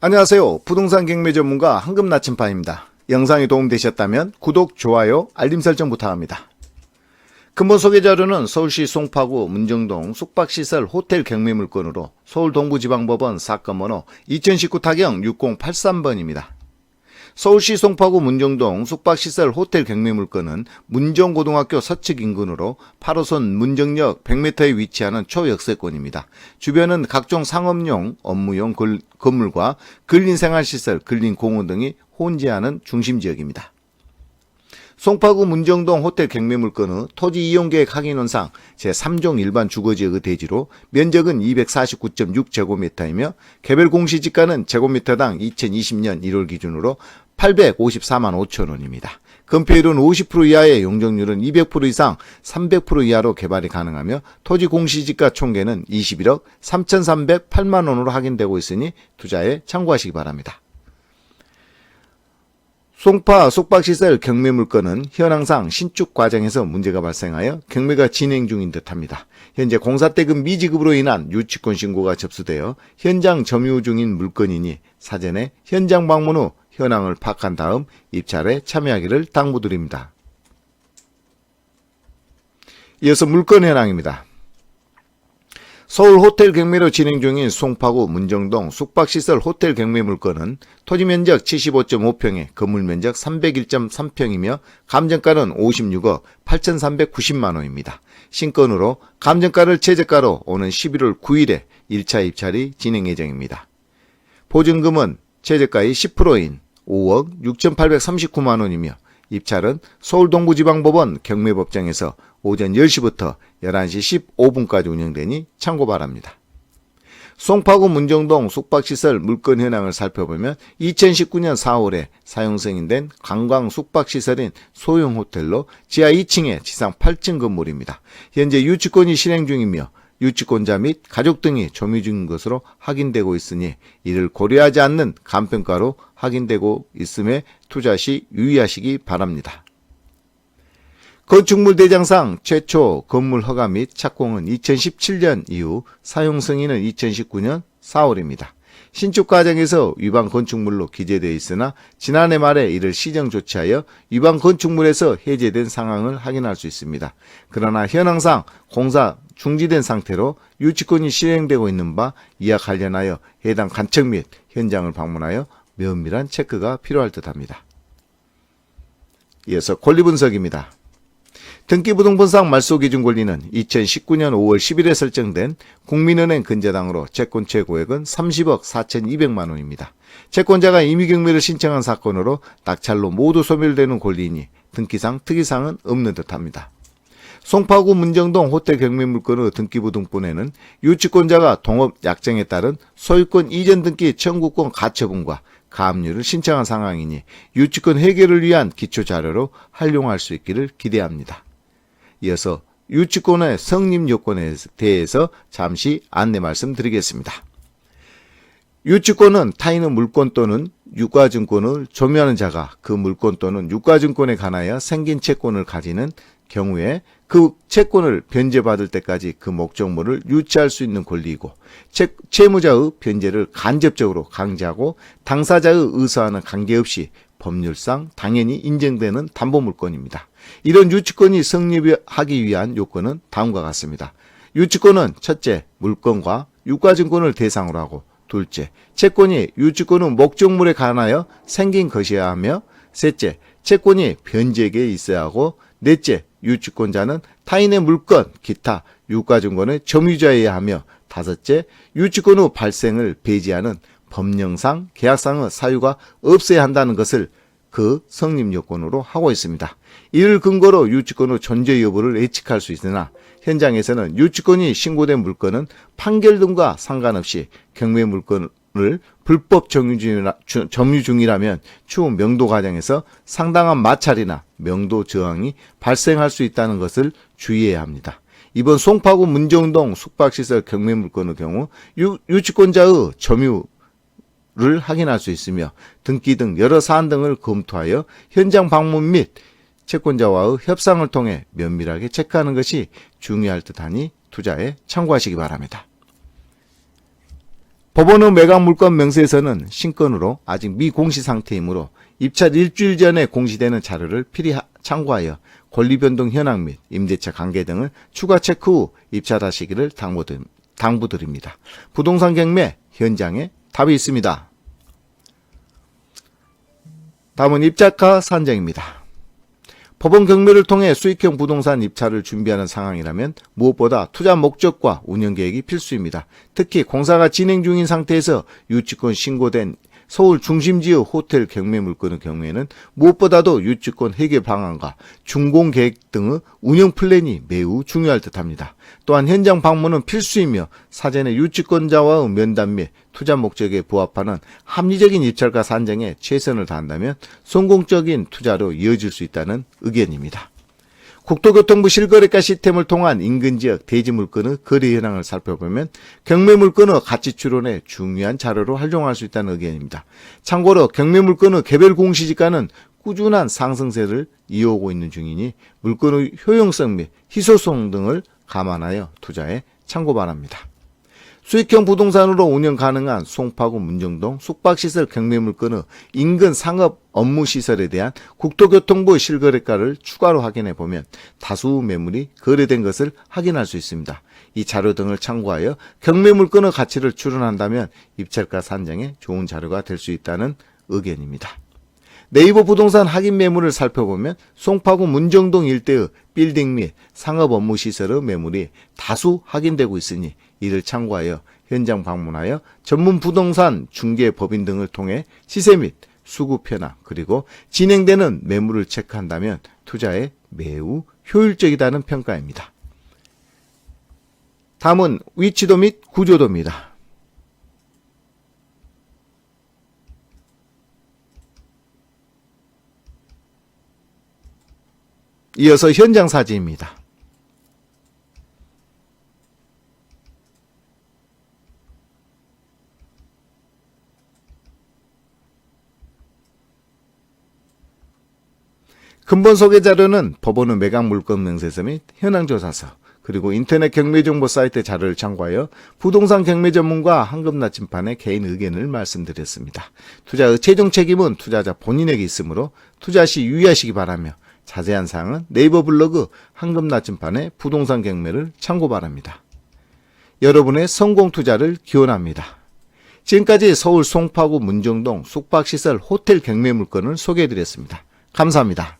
안녕하세요. 부동산 경매 전문가 황금 나침판입니다. 영상이 도움되셨다면 구독, 좋아요, 알림 설정 부탁합니다. 근본 소개 자료는 서울시 송파구 문정동 숙박시설 호텔 경매 물건으로 서울 동부지방법원 사건 번호 2019 타경 6083번입니다. 서울시 송파구 문정동 숙박시설 호텔 경매 물건은 문정고등학교 서측 인근으로 8호선 문정역 100m에 위치하는 초역세권입니다. 주변은 각종 상업용, 업무용 걸- 건물과 근린생활시설, 근린공원 등이 혼재하는 중심지역입니다. 송파구 문정동 호텔 경매 물건은 토지 이용계획 확인원상 제3종 일반 주거지역의 대지로 면적은 249.6제곱미터이며 개별 공시지가는 제곱미터당 2020년 1월 기준으로 854만 5천 원입니다. 건폐율은 50% 이하의 용적률은 200% 이상 300% 이하로 개발이 가능하며 토지 공시지가 총계는 21억 3,308만 원으로 확인되고 있으니 투자에 참고하시기 바랍니다. 송파 숙박시설 경매 물건은 현황상 신축 과정에서 문제가 발생하여 경매가 진행 중인 듯합니다. 현재 공사대금 미지급으로 인한 유치권 신고가 접수되어 현장 점유 중인 물건이니 사전에 현장 방문 후 현황을 파악한 다음 입찰에 참여하기를 당부드립니다. 이어서 물건 현황입니다. 서울 호텔 경매로 진행 중인 송파구 문정동 숙박시설 호텔 경매 물건은 토지 면적 75.5평에 건물 면적 301.3평이며 감정가는 56억 8,390만 원입니다. 신건으로 감정가를 최저가로 오는 11월 9일에 1차 입찰이 진행 예정입니다. 보증금은 최저가의 10%인 5억 6,839만 원이며 입찰은 서울 동부지방법원 경매법정에서 오전 10시부터 11시 15분까지 운영되니 참고 바랍니다. 송파구 문정동 숙박시설 물건 현황을 살펴보면 2019년 4월에 사용 승인된 관광 숙박시설인 소형 호텔로 지하 2층에 지상 8층 건물입니다. 현재 유치권이 실행 중이며 유치권자 및 가족 등이 점유 중인 것으로 확인되고 있으니 이를 고려하지 않는 간평가로 확인되고 있음에 투자 시 유의하시기 바랍니다. 건축물 대장상 최초 건물 허가 및 착공은 2017년 이후 사용 승인은 2019년 4월입니다. 신축 과정에서 위반 건축물로 기재되어 있으나 지난해 말에 이를 시정 조치하여 위반 건축물에서 해제된 상황을 확인할 수 있습니다. 그러나 현황상 공사 중지된 상태로 유치권이 실행되고 있는 바 이와 관련하여 해당 관청 및 현장을 방문하여 면밀한 체크가 필요할 듯합니다. 이어서 권리 분석입니다. 등기부등본상 말소기준 권리는 2019년 5월 10일에 설정된 국민은행 근저당으로 채권 최고액은 30억 4,200만 원입니다. 채권자가 임의경매를 신청한 사건으로 낙찰로 모두 소멸되는 권리이니 등기상 특이사항은 없는 듯합니다. 송파구 문정동 호텔 경매 물건의 등기부 등본에는 유치권자가 동업 약정에 따른 소유권 이전 등기 청구권 가처분과 가압류를 신청한 상황이니 유치권 해결을 위한 기초 자료로 활용할 수 있기를 기대합니다. 이어서 유치권의 성립 요건에 대해서 잠시 안내 말씀드리겠습니다. 유치권은 타인의 물권 또는 유가증권을 점유하는 자가 그 물권 또는 유가증권에 관하여 생긴 채권을 가지는 경우에 그 채권을 변제받을 때까지 그 목적물을 유치할 수 있는 권리이고 채, 채무자의 변제를 간접적으로 강제하고 당사자의 의사와는 관계없이 법률상 당연히 인정되는 담보물권입니다. 이런 유치권이 성립하기 위한 요건은 다음과 같습니다. 유치권은 첫째, 물건과 유가증권을 대상으로 하고 둘째, 채권이 유치권의 목적물에 관하여 생긴 것이어야 하며 셋째, 채권이 변제계에 있어야 하고 넷째, 유치권자는 타인의 물건, 기타, 유가증권의 점유자여야 하며 다섯째, 유치권의 발생을 배제하는 법령상, 계약상의 사유가 없어야 한다는 것을 그 성립 요건으로 하고 있습니다. 이를 근거로 유치권의 존재 여부를 예측할 수 있으나 현장에서는 유치권이 신고된 물건은 판결 등과 상관없이 경매 물건을 불법 점유 중이라면 추후 명도 과정에서 상당한 마찰이나 명도 저항이 발생할 수 있다는 것을 주의해야 합니다. 이번 송파구 문정동 숙박시설 경매 물건의 경우 유, 유치권자의 점유 를 확인할 수 있으며 등기 등 여러 사안 등을 검토하여 현장 방문 및 채권자와의 협상을 통해 면밀하게 체크하는 것이 중요할 듯하니 투자에 참고하시기 바랍니다. 법원의 매각 물건 명세에서는 신건으로 아직 미공시 상태이므로 입찰 일주일 전에 공시되는 자료를 필히 하- 참고하여 권리 변동 현황 및 임대차 관계 등을 추가 체크 후 입찰하시기를 당부드- 당부드립니다. 부동산 경매 현장에 답이 있습니다. 다음은 입자가 산정입니다. 법원 경매를 통해 수익형 부동산 입찰을 준비하는 상황이라면 무엇보다 투자 목적과 운영 계획이 필수입니다. 특히 공사가 진행 중인 상태에서 유치권 신고된 서울 중심지의 호텔 경매 물건의 경우에는 무엇보다도 유치권 해결 방안과 준공 계획 등의 운영 플랜이 매우 중요할 듯합니다. 또한 현장 방문은 필수이며 사전에 유치권자와의 면담 및 투자 목적에 부합하는 합리적인 입찰가 산정에 최선을 다한다면 성공적인 투자로 이어질 수 있다는 의견입니다. 국토교통부 실거래가 시스템을 통한 인근 지역 대지 물건의 거래 현황을 살펴보면 경매 물건의 가치 추론에 중요한 자료로 활용할 수 있다는 의견입니다. 참고로 경매 물건의 개별 공시지가는 꾸준한 상승세를 이어오고 있는 중이니 물건의 효용성 및 희소성 등을 감안하여 투자에 참고 바랍니다. 수익형 부동산으로 운영 가능한 송파구 문정동 숙박시설 경매물건의 인근 상업 업무시설에 대한 국토교통부 실거래가를 추가로 확인해 보면 다수 매물이 거래된 것을 확인할 수 있습니다. 이 자료 등을 참고하여 경매물건의 가치를 추론한다면 입찰가 산정에 좋은 자료가 될 수 있다는 의견입니다. 네이버 부동산 확인 매물을 살펴보면 송파구 문정동 일대의 빌딩 및 상업 업무 시설의 매물이 다수 확인되고 있으니 이를 참고하여 현장 방문하여 전문 부동산 중개 법인 등을 통해 시세 및 수급 현황 그리고 진행되는 매물을 체크한다면 투자에 매우 효율적이다는 평가입니다. 다음은 위치도 및 구조도입니다. 이어서 현장 사진입니다. 근본 소개 자료는 법원의 매각 물건 명세서 및 현황 조사서 그리고 인터넷 경매 정보 사이트 자료를 참고하여 부동산 경매 전문가 황금 나침판의 개인 의견을 말씀드렸습니다. 투자의 최종 책임은 투자자 본인에게 있으므로 투자 시 유의하시기 바라며 자세한 사항은 네이버 블로그 황금 나침판의 부동산 경매를 참고 바랍니다. 여러분의 성공 투자를 기원합니다. 지금까지 서울 송파구 문정동 숙박시설 호텔 경매 물건을 소개해드렸습니다. 감사합니다.